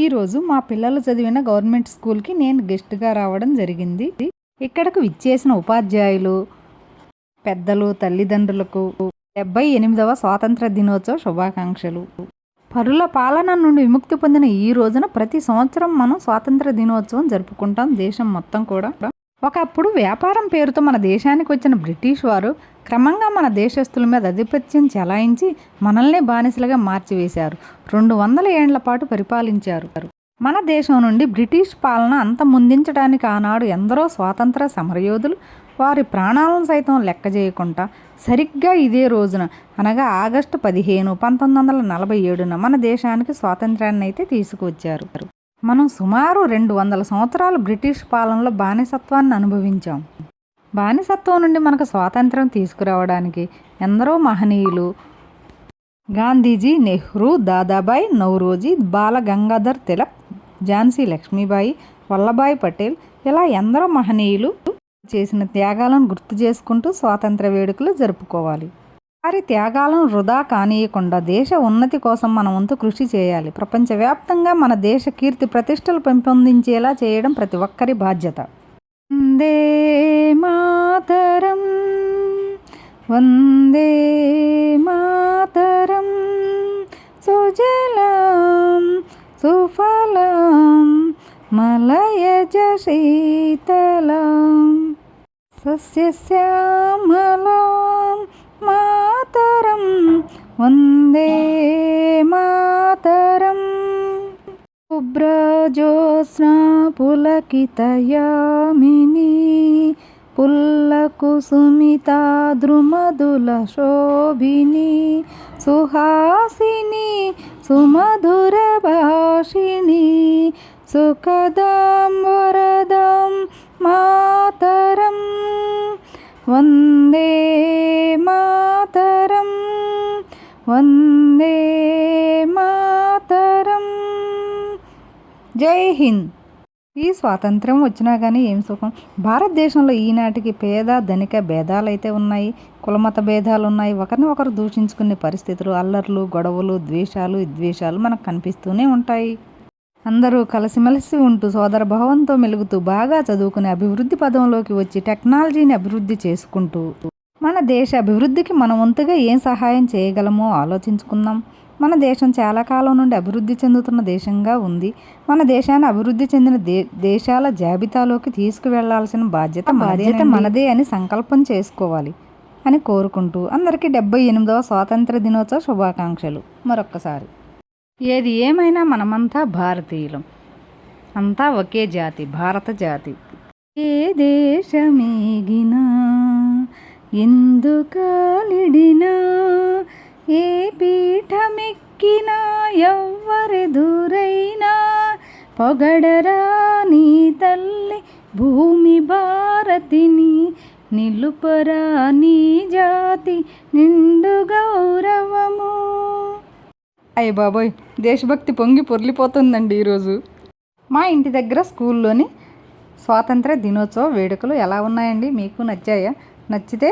ఈరోజు మా పిల్లలు చదివిన గవర్నమెంట్ స్కూల్కి నేను గెస్ట్గా రావడం జరిగింది. ఇక్కడకు విచ్చేసిన ఉపాధ్యాయులు పెద్దలు తల్లిదండ్రులకు డెబ్బై ఎనిమిదవ స్వాతంత్ర దినోత్సవ శుభాకాంక్షలు. పరుల పాలన నుండి విముక్తి పొందిన ఈ రోజున ప్రతి సంవత్సరం మనం స్వాతంత్ర దినోత్సవం జరుపుకుంటాం. దేశం మొత్తం కూడా ఒకప్పుడు వ్యాపారం పేరుతో మన దేశానికి వచ్చిన బ్రిటిష్ వారు క్రమంగా మన దేశస్తుల మీద ఆధిపత్యం చెలాయించి మనల్ని బానిసలుగా మార్చివేశారు. రెండు వందల ఏండ్ల పాటు పరిపాలించారు. మన దేశం నుండి బ్రిటిష్ పాలన అంత ముందించడానికి ఆనాడు ఎందరో స్వాతంత్ర సమరయోధులు వారి ప్రాణాలను సైతం లెక్క చేయకుండా సరిగ్గా ఇదే రోజున అనగా ఆగస్టు పదిహేను పంతొమ్మిది వందల నలభై ఏడున మన దేశానికి స్వాతంత్రాన్ని అయితే తీసుకువచ్చారు. మనం సుమారు రెండు వందల సంవత్సరాలు బ్రిటిష్ పాలనలో బానిసత్వాన్ని అనుభవించాం. బానిసత్వం నుండి మనకు స్వాతంత్రం తీసుకురావడానికి ఎందరో మహనీయులు గాంధీజీ నెహ్రూ దాదాబాయ్ నౌరోజీ బాల గంగాధర్ తిలక్ ఝాన్సీ లక్ష్మీబాయి వల్లభాయ్ పటేల్ ఇలా ఎందరో మహనీయులు చేసిన త్యాగాలను గుర్తు చేసుకుంటూ స్వాతంత్ర వేడుకలు జరుపుకోవాలి. వారి త్యాగాలను వృధా కానీయకుండా దేశ ఉన్నతి కోసం మన వంతు కృషి చేయాలి. ప్రపంచవ్యాప్తంగా మన దేశ కీర్తి ప్రతిష్టలు పెంపొందించేలా చేయడం ప్రతి ఒక్కరి బాధ్యత. వందే మాతరం వందే మాతరం సుజలం సుఫలం మలయజ శీతలం సస్యశ్యామలం వందే మాతరం. శుభ్రజోత్స్నా పులకితయామిని. పుల్లకుసుమితా ద్రుమదుల శోభిని. సుహాసిని సుమధుర భాషిణి సుఖదాం వందే మాతరం. జై హింద్. ఈ స్వాతంత్రం వచ్చినా కానీ ఏం సుఖం? భారతదేశంలో ఈనాటికి పేద ధనిక భేదాలు అయితే ఉన్నాయి కులమత భేదాలు ఉన్నాయి. ఒకరిని ఒకరు దూషించుకునే పరిస్థితులు అల్లర్లు గొడవలు ద్వేషాలు విద్వేషాలు మనకు కనిపిస్తూనే ఉంటాయి. అందరూ కలిసిమెలిసి ఉంటూ సోదర భావంతో మెలుగుతూ బాగా చదువుకుని అభివృద్ధి పదంలోకి వచ్చి టెక్నాలజీని అభివృద్ధి చేసుకుంటూ మన దేశ అభివృద్ధికి మన వంతుగా ఏం సహాయం చేయగలమో ఆలోచించుకుందాం. మన దేశం చాలా కాలం నుండి అభివృద్ధి చెందుతున్న దేశంగా ఉంది. మన దేశాన్ని అభివృద్ధి చెందిన దే దేశాల జాబితాలోకి తీసుకువెళ్ళాల్సిన బాధ్యత బాధ్యత మనదే అని సంకల్పం చేసుకోవాలి అని కోరుకుంటూ అందరికీ డెబ్బై ఎనిమిదవ స్వాతంత్ర దినోత్సవ శుభాకాంక్షలు. మరొక్కసారి. ఏది ఏమైనా మనమంతా భారతీయులం. అంతా ఒకే జాతి భారత జాతి. ఏ దేశమేగినా ఎందుకాలిడినా? ఏ పీఠమెక్కినా ఎవ్వరెదురైనా పొగడరా నీ తల్లి భూమి భారతిని? నిలుపరా నీ జాతి నిండు గౌరవము. అయ్య బాబోయ్ దేశభక్తి పొంగి పొర్లిపోతుందండి ఈరోజు. మా ఇంటి దగ్గర స్కూల్లోని స్వాతంత్ర దినోత్సవ వేడుకలు ఎలా ఉన్నాయండి? మీకు నచ్చాయా? నచ్చితే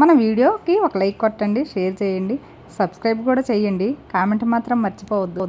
మన వీడియోకి ఒక లైక్ కొట్టండి షేర్ చేయండి సబ్స్క్రైబ్ కూడా చేయండి. కామెంట్ మాత్రం మర్చిపోవద్దు.